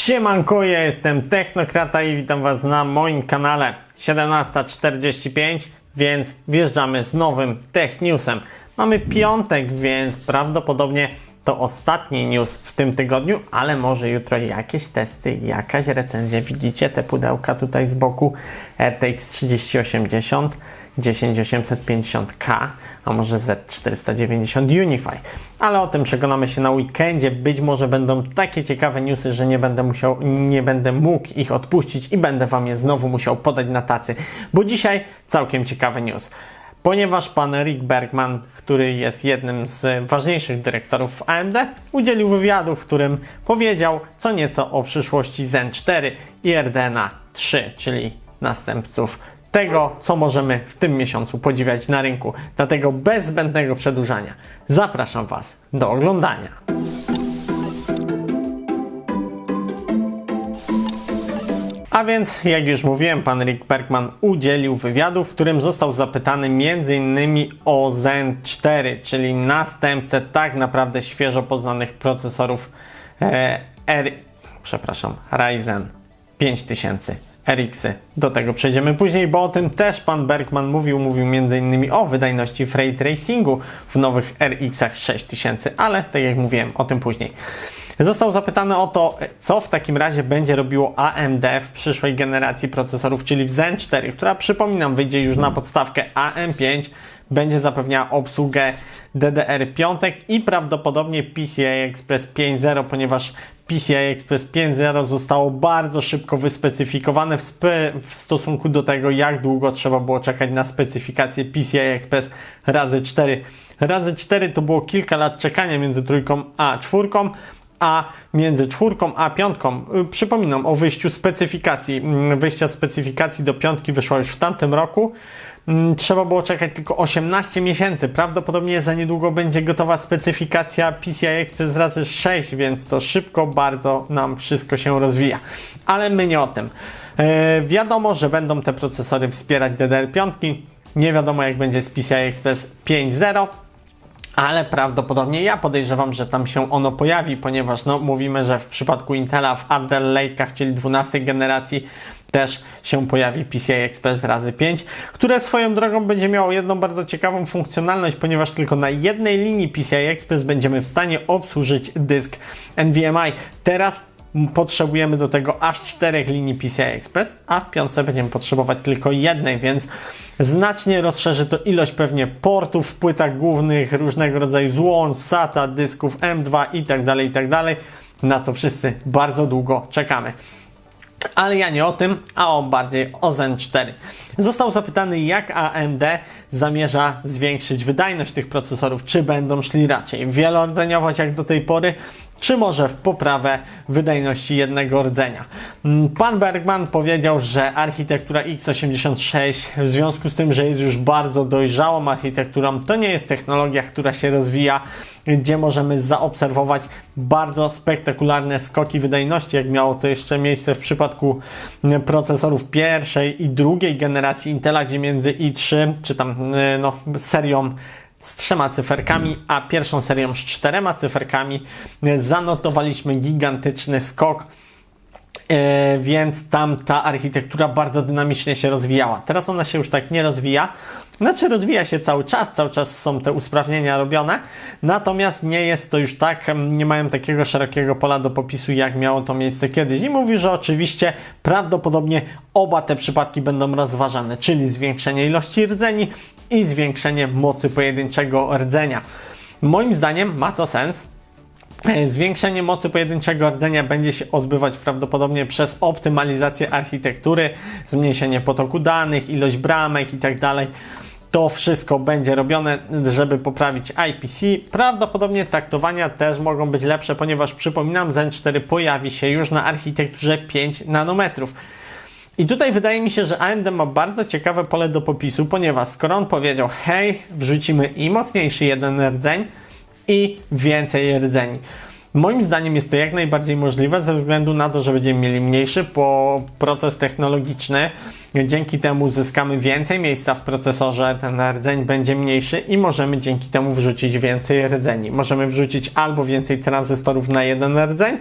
Siemanko, ja jestem Technokrata i witam Was na moim kanale 17.45, więc wjeżdżamy z nowym Tech Newsem. Mamy piątek, więc prawdopodobnie to ostatni news w tym tygodniu, ale może jutro jakieś testy, jakaś recenzja. Widzicie te pudełka tutaj z boku RTX 3080, 10850K, a może Z490 Unify. Ale o tym przekonamy się na weekendzie. Być może będą takie ciekawe newsy, że nie będę musiał, nie będę mógł ich odpuścić i będę Wam je znowu musiał podać na tacy. Bo dzisiaj całkiem ciekawy news. Ponieważ pan Rick Bergman, który jest jednym z ważniejszych dyrektorów AMD, udzielił wywiadu, w którym powiedział co nieco o przyszłości Zen 4 i RDNA 3, czyli następców tego, co możemy w tym miesiącu podziwiać na rynku. Dlatego bez zbędnego przedłużania zapraszam Was do oglądania. A więc, jak już mówiłem, pan Rick Bergman udzielił wywiadu, w którym został zapytany m.in. o Zen 4, czyli następcę tak naprawdę świeżo poznanych procesorów e, R, przepraszam, Ryzen 5000 RX-y. Do tego przejdziemy później, bo o tym też pan Bergman mówił. Mówił m.in. o wydajności w ray tracingu w nowych RX-ach 6000, ale tak jak mówiłem, o tym później. Został zapytany o to, co w takim razie będzie robiło AMD w przyszłej generacji procesorów, czyli w Zen 4, która przypominam wyjdzie już na podstawkę AM5, będzie zapewniała obsługę DDR5 i prawdopodobnie PCI Express 5.0, ponieważ PCI Express 5.0 zostało bardzo szybko wyspecyfikowane w, w stosunku do tego, jak długo trzeba było czekać na specyfikację PCI Express razy 4. Razy 4 to było kilka lat czekania między trójką a czwórką, a między czwórką a piątką, y, przypominam o wyjściu specyfikacji, mm, wyjścia specyfikacji do piątki wyszła już w tamtym roku. Mm, Trzeba było czekać tylko 18 miesięcy. Prawdopodobnie za niedługo będzie gotowa specyfikacja PCI Express razy 6, więc to szybko bardzo nam wszystko się rozwija. Ale my nie o tym. E, wiadomo, że będą te procesory wspierać DDR5. Nie wiadomo jak będzie z PCI Express 5.0 ale prawdopodobnie ja podejrzewam, że tam się ono pojawi, ponieważ no, mówimy, że w przypadku Intela w Alder Lake'ach, czyli 12 generacji, też się pojawi PCI Express razy 5, które swoją drogą będzie miało jedną bardzo ciekawą funkcjonalność, ponieważ tylko na jednej linii PCI Express będziemy w stanie obsłużyć dysk NVMe. Teraz potrzebujemy do tego aż czterech linii PCI Express, a w piątce będziemy potrzebować tylko jednej, więc znacznie rozszerzy to ilość pewnie portów w płytach głównych, różnego rodzaju złącz, SATA, dysków M2 i tak dalej, i tak dalej, na co wszyscy bardzo długo czekamy. Ale ja nie o tym, a o bardziej o Zen 4. Został zapytany, jak AMD zamierza zwiększyć wydajność tych procesorów, czy będą szli raczej wielordzeniować jak do tej pory, czy może w poprawę wydajności jednego rdzenia. Mm, Pan Bergman powiedział, że architektura x86 w związku z tym, że jest już bardzo dojrzałą architekturą, to nie jest technologia, która się rozwija, gdzie możemy zaobserwować bardzo spektakularne skoki wydajności, jak miało to jeszcze miejsce w przypadku procesorów pierwszej i drugiej generacji Intela, gdzie między i3 czy tam no, serią z trzema cyferkami, a pierwszą serią z czterema cyferkami y, zanotowaliśmy gigantyczny skok. E, więc tam ta architektura bardzo dynamicznie się rozwijała. Teraz ona się już tak nie rozwija. Znaczy rozwija się cały czas, cały czas są te usprawnienia robione, natomiast nie jest to już tak, nie mają takiego szerokiego pola do popisu, jak miało to miejsce kiedyś. I mówi, że oczywiście prawdopodobnie oba te przypadki będą rozważane, czyli zwiększenie ilości rdzeni i zwiększenie mocy pojedynczego rdzenia. Moim zdaniem ma to sens, E, Zwiększenie mocy pojedynczego rdzenia będzie się odbywać prawdopodobnie przez optymalizację architektury, zmniejszenie potoku danych, ilość bramek itd. To wszystko będzie robione, żeby poprawić IPC. Prawdopodobnie taktowania też mogą być lepsze, ponieważ przypominam, Zen 4 pojawi się już na architekturze 5 nanometrów. I tutaj wydaje mi się, że AMD ma bardzo ciekawe pole do popisu, ponieważ skoro on powiedział, hej, wrzucimy i mocniejszy jeden rdzeń, i więcej rdzeni. Moim zdaniem jest to jak najbardziej możliwe ze względu na to, że będziemy mieli mniejszy po proces technologiczny. Dzięki temu uzyskamy więcej miejsca w procesorze, ten rdzeń będzie mniejszy i możemy dzięki temu wrzucić więcej rdzeni. Możemy wrzucić albo więcej tranzystorów na jeden rdzeń,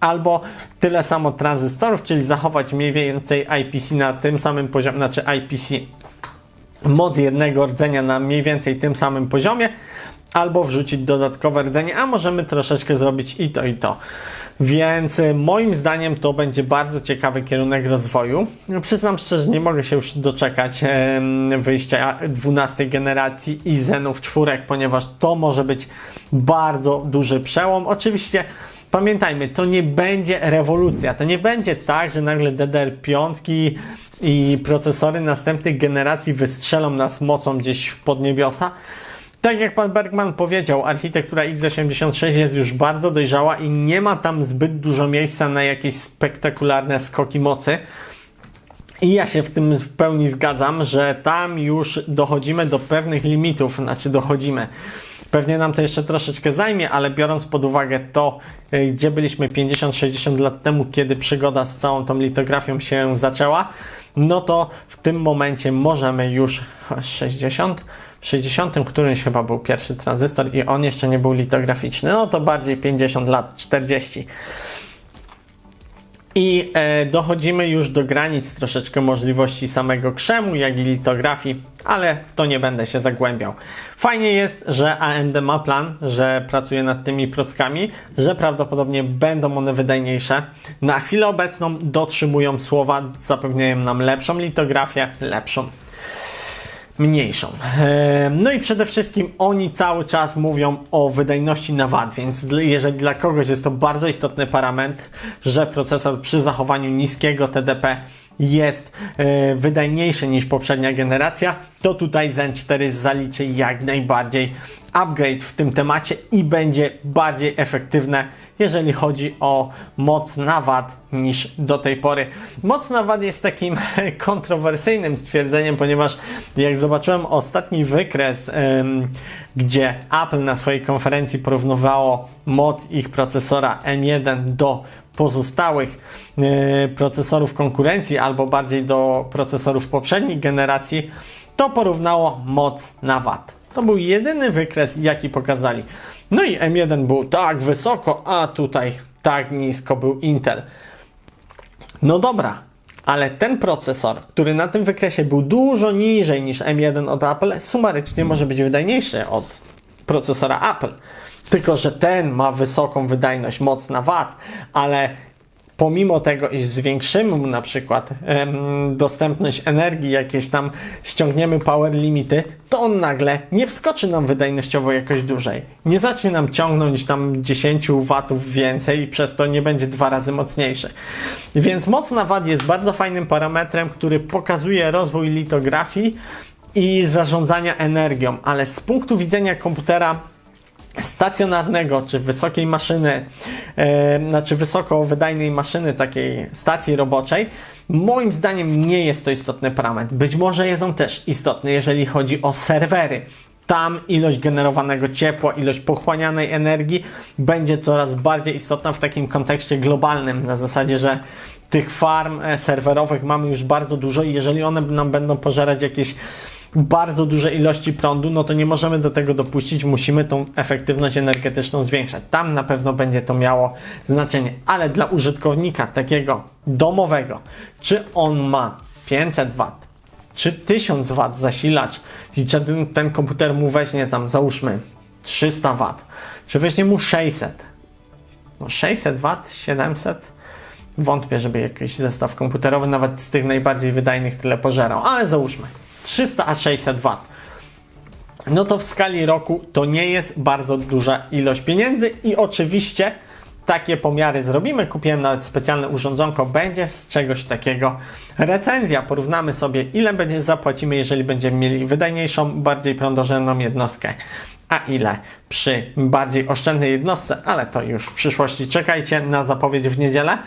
albo tyle samo tranzystorów, czyli zachować mniej więcej IPC na tym samym poziomie, znaczy IPC moc jednego rdzenia na mniej więcej tym samym poziomie, albo wrzucić dodatkowe rdzenie, a możemy troszeczkę zrobić i to, i to. Więc y, moim zdaniem to będzie bardzo ciekawy kierunek rozwoju. Przyznam szczerze, nie mogę się już doczekać wyjścia 12 generacji i Zenów czwórek, ponieważ to może być bardzo duży przełom. Oczywiście pamiętajmy, to nie będzie rewolucja. To nie będzie tak, że nagle DDR5 i procesory następnych generacji wystrzelą nas mocą gdzieś w podniebiosa. Tak jak pan Bergman powiedział, architektura x86 jest już bardzo dojrzała i nie ma tam zbyt dużo miejsca na jakieś spektakularne skoki mocy. I ja się w tym w pełni zgadzam, że tam już dochodzimy do pewnych limitów, znaczy dochodzimy. Pewnie nam to jeszcze troszeczkę zajmie, ale biorąc pod uwagę to, y, gdzie byliśmy 50-60 lat temu, kiedy przygoda z całą tą litografią się zaczęła, no to w tym momencie możemy już 60, w 60 którymś chyba był pierwszy tranzystor i on jeszcze nie był litograficzny, no to bardziej 50 lat, 40. I e, dochodzimy już do granic troszeczkę możliwości samego krzemu, jak i litografii, ale w to nie będę się zagłębiał. Fajnie jest, że AMD ma plan, że pracuje nad tymi prockami, że prawdopodobnie będą one wydajniejsze. Na chwilę obecną dotrzymują słowa, zapewniają nam lepszą litografię, lepszą mniejszą. E, No i przede wszystkim oni cały czas mówią o wydajności na VAT, więc jeżeli dla kogoś jest to bardzo istotny parametr, że procesor przy zachowaniu niskiego TDP jest e, wydajniejszy niż poprzednia generacja, to tutaj Zen 4 zaliczy jak najbardziej upgrade w tym temacie i będzie bardziej efektywne, jeżeli chodzi o moc na VAT niż do tej pory. Moc na VAT jest takim kontrowersyjnym stwierdzeniem, ponieważ jak zobaczyłem ostatni wykres, gdzie Apple na swojej konferencji porównywało moc ich procesora M1 do pozostałych e, procesorów konkurencji albo bardziej do procesorów poprzednich generacji, to porównało moc na VAT. To był jedyny wykres, jaki pokazali. No i M1 był tak wysoko, a tutaj tak nisko był Intel. No dobra, ale ten procesor, który na tym wykresie był dużo niżej niż M1 od Apple, sumarycznie może być wydajniejszy od procesora Apple. Tylko, że ten ma wysoką wydajność, moc na VAT, ale pomimo tego, iż zwiększymy na przykład dostępność energii, jakieś tam ściągniemy power limity, to on nagle nie wskoczy nam wydajnościowo jakoś dłużej. Nie zacznie nam ciągnąć tam 10 watów więcej i przez to nie będzie dwa razy mocniejszy. Więc moc na VAT jest bardzo fajnym parametrem, który pokazuje rozwój litografii i zarządzania energią, ale z punktu widzenia komputera stacjonarnego czy wysokiej maszyny, e, znaczy wysoko wydajnej maszyny, takiej stacji roboczej, moim zdaniem nie jest to istotny parametr. Być może jest on też istotny, jeżeli chodzi o serwery. Tam ilość generowanego ciepła, ilość pochłanianej energii będzie coraz bardziej istotna w takim kontekście globalnym, na zasadzie, że tych farm e, serwerowych mamy już bardzo dużo i jeżeli one nam będą pożerać jakieś bardzo duże ilości prądu, no to nie możemy do tego dopuścić, musimy tą efektywność energetyczną zwiększać. Tam na pewno będzie to miało znaczenie, ale dla użytkownika takiego domowego, czy on ma 500 W, czy 1000 W zasilacz i czy ten, ten komputer mu weźmie tam załóżmy 300 W, czy weźmie mu 600, no 600 W, 700, Wątpię, żeby jakiś zestaw komputerowy, nawet z tych najbardziej wydajnych, tyle pożerał, ale załóżmy 300 a 600 W. No to w skali roku to nie jest bardzo duża ilość pieniędzy i oczywiście takie pomiary zrobimy. Kupiłem nawet specjalne urządzonko, będzie z czegoś takiego recenzja. Porównamy sobie, ile będzie zapłacimy, jeżeli będziemy mieli wydajniejszą, bardziej prądożenną jednostkę, a ile przy bardziej oszczędnej jednostce, ale to już w przyszłości. Czekajcie na zapowiedź w niedzielę.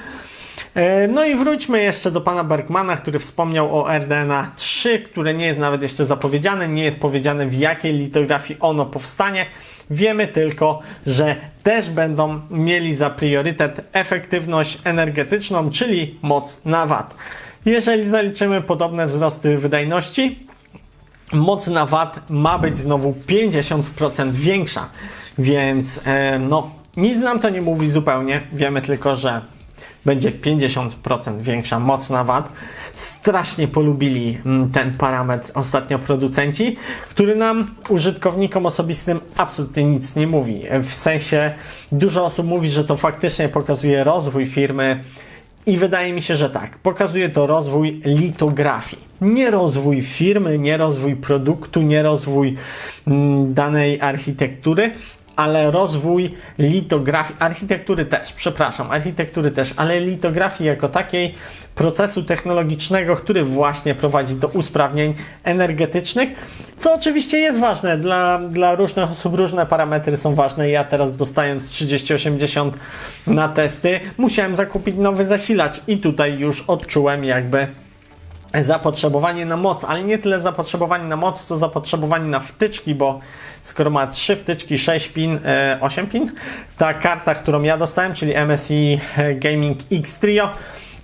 E, No i wróćmy jeszcze do pana Bergmana, który wspomniał o RDNA 3, które nie jest nawet jeszcze zapowiedziane, nie jest powiedziane w jakiej litografii ono powstanie. Wiemy tylko, że też będą mieli za priorytet efektywność energetyczną, czyli moc na VAT. Jeżeli zaliczymy podobne wzrosty wydajności, moc na VAT ma być znowu 50% większa, więc e, no Nic nam to nie mówi zupełnie. Wiemy tylko, że będzie 50% większa moc na wat. Strasznie polubili mm, ten parametr ostatnio producenci, który nam, użytkownikom osobistym, absolutnie nic nie mówi. W sensie, dużo osób mówi, że to faktycznie pokazuje rozwój firmy. I wydaje mi się, że tak. Pokazuje to rozwój litografii. Nie rozwój firmy, nie rozwój produktu, nie rozwój mm, danej architektury, ale rozwój litografii, architektury też, przepraszam, architektury też, ale litografii jako takiej procesu technologicznego, który właśnie prowadzi do usprawnień energetycznych, co oczywiście jest ważne dla, dla różnych osób, różne parametry są ważne. Ja teraz dostając 3080 na testy, musiałem zakupić nowy zasilacz i tutaj już odczułem jakby zapotrzebowanie na moc, ale nie tyle zapotrzebowanie na moc, co zapotrzebowanie na wtyczki, bo skoro ma 3 wtyczki, 6 pin, e, 8 pin, ta karta, którą ja dostałem, czyli MSI Gaming X Trio,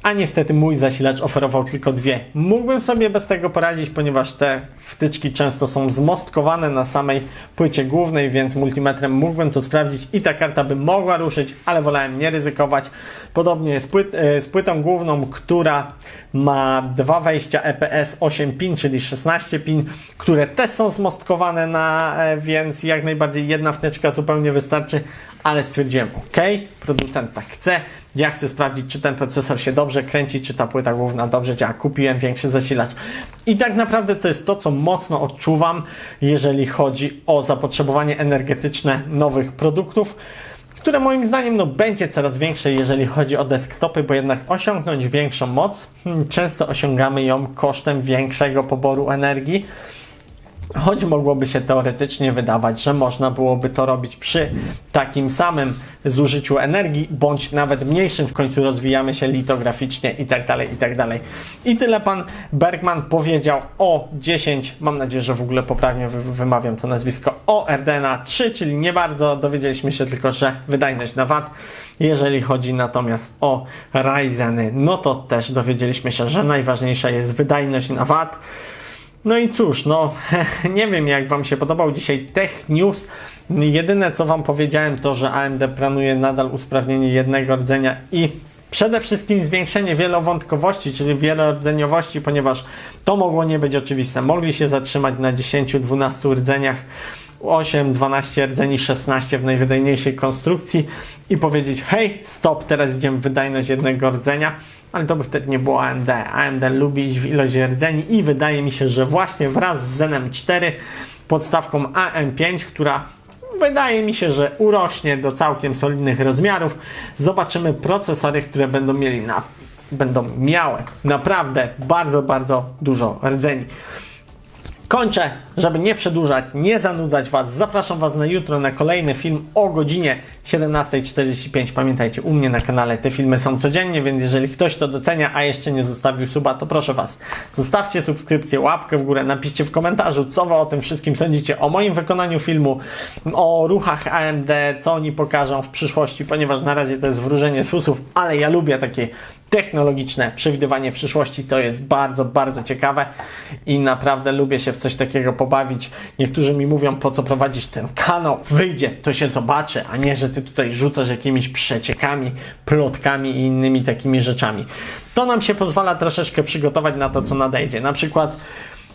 a niestety mój zasilacz oferował tylko dwie. Mógłbym sobie bez tego poradzić, ponieważ te wtyczki często są zmostkowane na samej płycie głównej, więc multimetrem mógłbym to sprawdzić i ta karta by mogła ruszyć, ale wolałem nie ryzykować. Podobnie jest płyt, e, z płytą główną, która ma dwa wejścia EPS 8 pin, czyli 16 pin, które też są zmostkowane na, e, więc jak najbardziej jedna wtyczka zupełnie wystarczy, ale stwierdziłem, ok, producent tak chce, ja chcę sprawdzić, czy ten procesor się dobrze kręci, czy ta płyta główna dobrze działa. Kupiłem większy zasilacz. I tak naprawdę to jest to, co mocno odczuwam, jeżeli chodzi o zapotrzebowanie energetyczne nowych produktów, które moim zdaniem no, będzie coraz większe, jeżeli chodzi o desktopy, bo jednak osiągnąć większą moc, hmm, często osiągamy ją kosztem większego poboru energii. Choć mogłoby się teoretycznie wydawać, że można byłoby to robić przy takim samym zużyciu energii, bądź nawet mniejszym, w końcu rozwijamy się litograficznie i tak dalej, i tak dalej. I tyle pan Bergman powiedział o 10, mam nadzieję, że w ogóle poprawnie wy- wymawiam to nazwisko, o RDNA 3, czyli nie bardzo, dowiedzieliśmy się tylko, że wydajność na VAT. Jeżeli chodzi natomiast o Ryzeny, no to też dowiedzieliśmy się, że najważniejsza jest wydajność na VAT. No i cóż, no nie wiem jak Wam się podobał dzisiaj Tech News. Jedyne co Wam powiedziałem to, że AMD planuje nadal usprawnienie jednego rdzenia i przede wszystkim zwiększenie wielowątkowości, czyli wielordzeniowości, ponieważ to mogło nie być oczywiste. Mogli się zatrzymać na 10-12 rdzeniach. 8, 12 rdzeni, 16 w najwydajniejszej konstrukcji i powiedzieć hej, stop, teraz idziemy w wydajność jednego rdzenia, ale to by wtedy nie było AMD. AMD lubi w ilość rdzeni i wydaje mi się, że właśnie wraz z Zenem 4 podstawką AM5, która wydaje mi się, że urośnie do całkiem solidnych rozmiarów, zobaczymy procesory, które będą mieli na będą miały naprawdę bardzo, bardzo dużo rdzeni. Kończę, żeby nie przedłużać, nie zanudzać Was. Zapraszam Was na jutro na kolejny film o godzinie 17.45. Pamiętajcie, u mnie na kanale te filmy są codziennie, więc jeżeli ktoś to docenia, a jeszcze nie zostawił suba, to proszę Was, zostawcie subskrypcję, łapkę w górę, napiszcie w komentarzu, co Wy o tym wszystkim sądzicie, o moim wykonaniu filmu, o ruchach AMD, co oni pokażą w przyszłości, ponieważ na razie to jest wróżenie z fusów, ale ja lubię takie technologiczne przewidywanie przyszłości. To jest bardzo, bardzo ciekawe i naprawdę lubię się w coś takiego pobawić. Niektórzy mi mówią, po co prowadzisz ten kanał? Wyjdzie, to się zobaczy, a nie, że ty tutaj rzucasz jakimiś przeciekami, plotkami i innymi takimi rzeczami. To nam się pozwala troszeczkę przygotować na to, co nadejdzie. Na przykład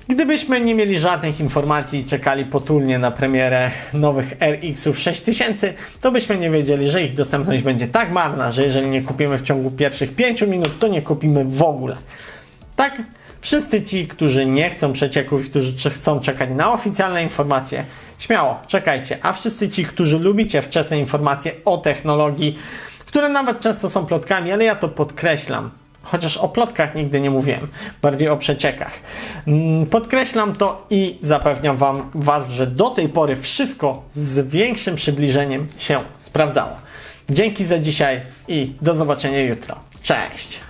Gdybyśmy nie mieli żadnych informacji i czekali potulnie na premierę nowych RX-ów 6000, to byśmy nie wiedzieli, że ich dostępność będzie tak marna, że jeżeli nie kupimy w ciągu pierwszych 5 minut, to nie kupimy w ogóle. Tak? Wszyscy ci, którzy nie chcą przecieków i którzy chcą czekać na oficjalne informacje, śmiało, czekajcie. A wszyscy ci, którzy lubicie wczesne informacje o technologii, które nawet często są plotkami, ale ja to podkreślam, Chociaż o plotkach nigdy nie mówiłem, bardziej o przeciekach. Mm, Podkreślam to i zapewniam wam, Was, że do tej pory wszystko z większym przybliżeniem się sprawdzało. Dzięki za dzisiaj i do zobaczenia jutro. Cześć!